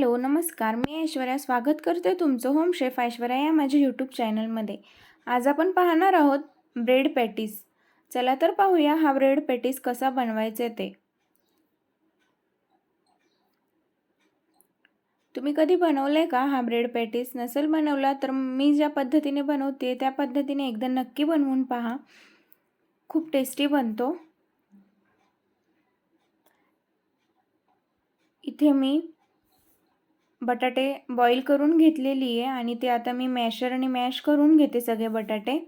Hello नमस्कार. मी ऐश्वर्या स्वागत करते तुमचं होम शेफ ऐश्वर्या या माझ्या यूट्यूब चॅनलमध्ये आज आपण पाहणार आहोत ब्रेड पॅटीस चला तर पाहूया हा ब्रेड पॅटीस कसा बनवायचे ते. तुम्ही कधी बनवलं आहे का हा ब्रेड पॅटीस नसेल बनवला तर मी ज्या पद्धतीने बनवते त्या पद्धतीने एकदा नक्की बनवून पहा. खूप टेस्टी बनतो. इथे मी बटाटे बॉईल करून घेतलेली आहे आणि ते आता मी मॅशरने मॅश करून घेते सगळे बटाटे.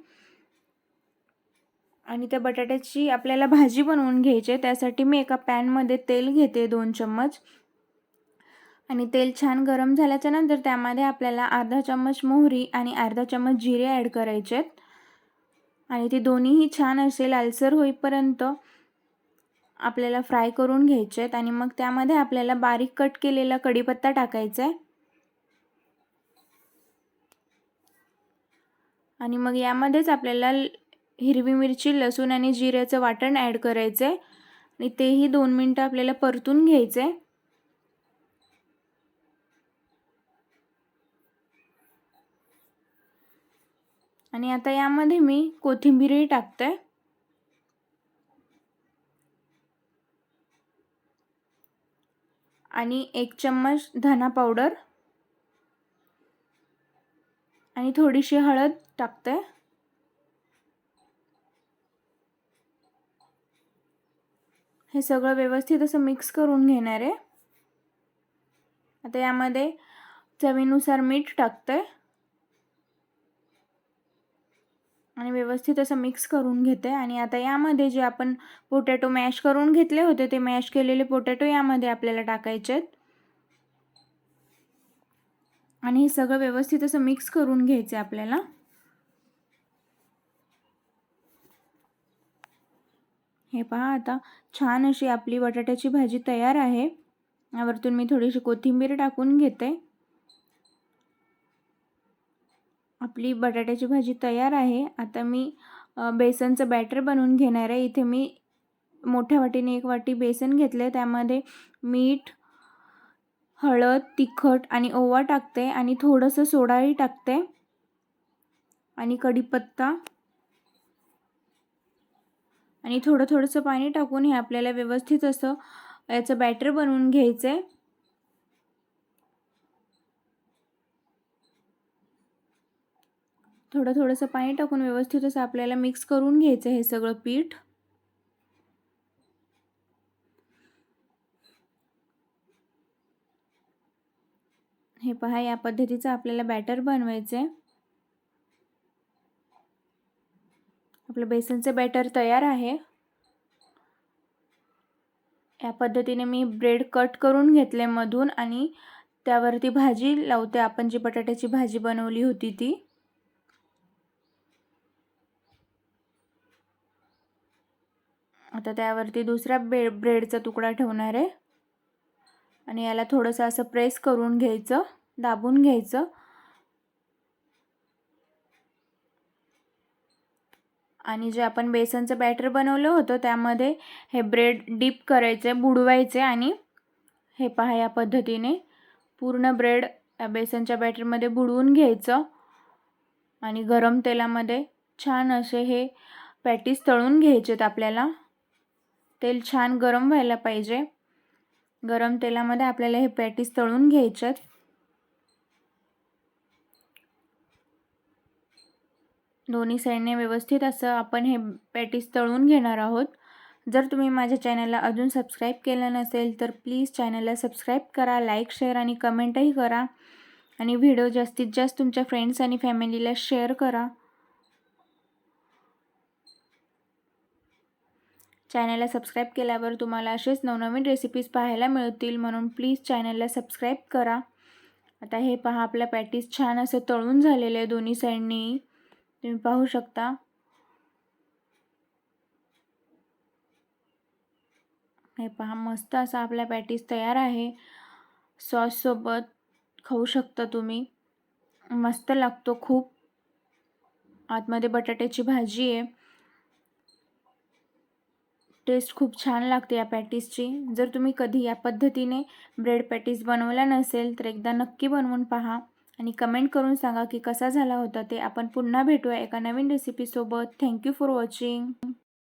आणि त्या बटाट्याची आपल्याला भाजी बनवून घ्यायची त्यासाठी मी एका पॅनमध्ये तेल घेते दोन चम्मच. आणि तेल छान गरम झाल्याच्यानंतर त्यामध्ये आपल्याला अर्धा चम्मच मोहरी आणि अर्धा चम्मच जिरे ॲड करायचे आहेत. आणि ते दोन्हीही छान असे लालसर होईपर्यंत आपल्याला फ्राय करून घ्यायचे आहेत आणि मग त्यामध्ये आपल्याला बारीक कट केलेला कढीपत्ता टाकायचा आहे. आणि मग यामध्येच आपल्याला हिरवी मिरची लसूण आणि जिऱ्याचं वाटण ॲड करायचं आहे. आणि तेही दोन मिनटं आपल्याला परतून घ्यायचं आहे. आणि आता यामध्ये मी कोथिंबीरही टाकते. आणि एक चम्मच धना पावडर आणि थोडीशी हळद टाकते. हे सगळं व्यवस्थित असं मिक्स करून घेणार आहे. आता यामध्ये चवीनुसार मीठ टाकते. आणि व्यवस्थित असं मिक्स करून घेते. आणि आता यामध्ये जे आपण पोटॅटो मॅश करून घेतले होते ते मॅश केलेले पोटॅटो यामध्ये आपल्याला टाकायचे आहेत. आणि हे सगळं व्यवस्थित असं मिक्स करून घ्यायचं आहे आपल्याला. हे पहा आता छान अशी आपली बटाट्याची भाजी तयार आहे. यावरतून मी थोडीशी कोथिंबीर टाकून घेते. आपली बटाट्याची भाजी तयार आहे. आता मी बेसनचं बॅटर बनवून घेणार आहे. इथे मी मोठ्या वाटीने एक वाटी बेसन घेतलं आहे त्यामध्ये मीठ हळद तिखट आणि ओवा टाकते आणि थोडंसं सोडाही टाकते. आणि कढीपत्ता आणि थोडं थोडंसं पाणी टाकून हे आपल्याला व्यवस्थित असं याचं बॅटर बनवून घ्यायचं आहे थोडं थोडंसं पाणी टाकून व्यवस्थित असं आपल्याला मिक्स करून घ्यायचं हे सगळं पीठ. हे पहा या पद्धतीचं आपल्याला बॅटर बनवायचं आहे. आपलं बेसनचं बॅटर तयार आहे. या पद्धतीने मी ब्रेड कट करून घेतले मधून आणि त्यावरती भाजी लावते. आपण जी बटाट्याची भाजी बनवली होती ती. आता त्यावरती दुसरा बे ब्रेडचा तुकडा ठेवणार आहे. आणि याला थोडंसं असं प्रेस करून घ्यायचं दाबून घ्यायचं. आणि जे आपण बेसनचं बॅटर बनवलं होतं त्यामध्ये हे ब्रेड डीप करायचे बुडवायचे आणि हे पहा या पद्धतीने पूर्ण ब्रेड या बेसनच्या बॅटरमध्ये बुडवून घ्यायचं. आणि गरम तेलामध्ये छान असे हे पॅटीस तळून घ्यायचेत आपल्याला. तेल छान गरम व्हायला पाहिजे. गरम तेलामध्ये आपल्याला हे पॅटीस तळून घ्यायच्यात दोन्ही साईडने व्यवस्थित असं आपण हे पॅटीस तळून घेणार आहोत. जर तुम्ही माझ्या चॅनलला अजून सबस्क्राईब केलं नसेल तर प्लीज चॅनलला सबस्क्राईब करा लाईक शेअर आणि कमेंटही करा. आणि व्हिडिओ जास्तीत जास्त तुमच्या फ्रेंड्स आणि फॅमिलीला शेअर करा. चॅनलला सबस्क्राईब केल्यावर तुम्हाला असेच नवनवीन रेसिपीज पाहायला मिळतील. म्हणून प्लीज चॅनलला सबस्क्राईब करा. आता हे पहा आपल्या पॅटीस छान असं तळून झालेलं आहे दोन्ही साईडनी तुम्ही पाहू शकता. हे पहा मस्त असा आपला पॅटीस तयार आहे. सॉससोबत खाऊ शकता तुम्ही. मस्त लागतो खूप. आतमध्ये बटाट्याची भाजी आहे. टेस्ट खूप छान लागते या पॅटीसची. जर तुम्ही कधी या पद्धतीने ब्रेड पॅटीस बनवल्या नसेल तर एकदा नक्की बनवून पहा आणि कमेंट करून सांगा की कसा झाला होता ते. आपण पुन्हा भेटूया एका नवीन रेसिपीसोबत थँक्यू फॉर वॉचिंग